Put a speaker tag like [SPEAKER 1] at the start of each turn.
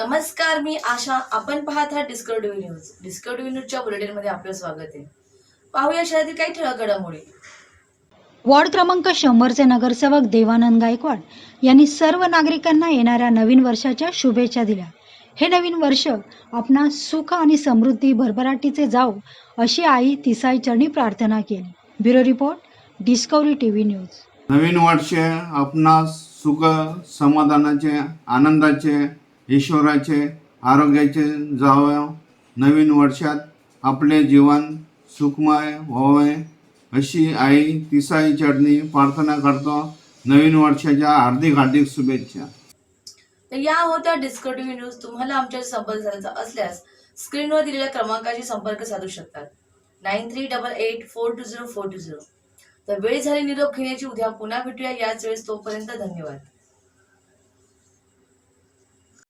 [SPEAKER 1] नमस्कार मी आशा. आपण पाहत आहात डिस्कवरी न्यूज डिस्कवरी न्यूजच्या बुलेटिनमध्ये आपलं स्वागत आहे. पाहूया शहरातील काही ठळक घडामोडी.
[SPEAKER 2] वॉर्ड क्रमांक शंभरचे नगरसेवक देवानंद गायकवाड यांनी सर्व नागरिकांना येणाऱ्या नवीन वर्षाच्या शुभेच्छा दिल्या. हे नवीन वर्ष आपणा सुख आणि समृद्धी भरभराटीचे जाओ अशी आई तिसाई चरणी प्रार्थना केली. Bureau report Discovery TV news
[SPEAKER 3] नवीन वर्ष आपणास सुख समाधानाचे आनंदाचे ईश्वराचे आरोग्याचे जावं नवीन वर्षात आपले जीवन सुखमय व्हावे अशी आई तिसाई चढणी प्रार्थना करतो. नवीन वर्षाच्या हार्दिक हार्दिक शुभेच्छा.
[SPEAKER 1] तर या होत्या डिस्कटिव्ह न्यूज तुम्हाला आमच्या संपर्क साधायचा असल्यास स्क्रीनवर दिलेल्या क्रमांकाशी संपर्क साधू शकतात. Nine three double eight four two zero four two zero. तर वेळ झाली निरोप घेण्याची उद्या पुन्हा भेटूया. याच वेळेस तोपर्यंत धन्यवाद.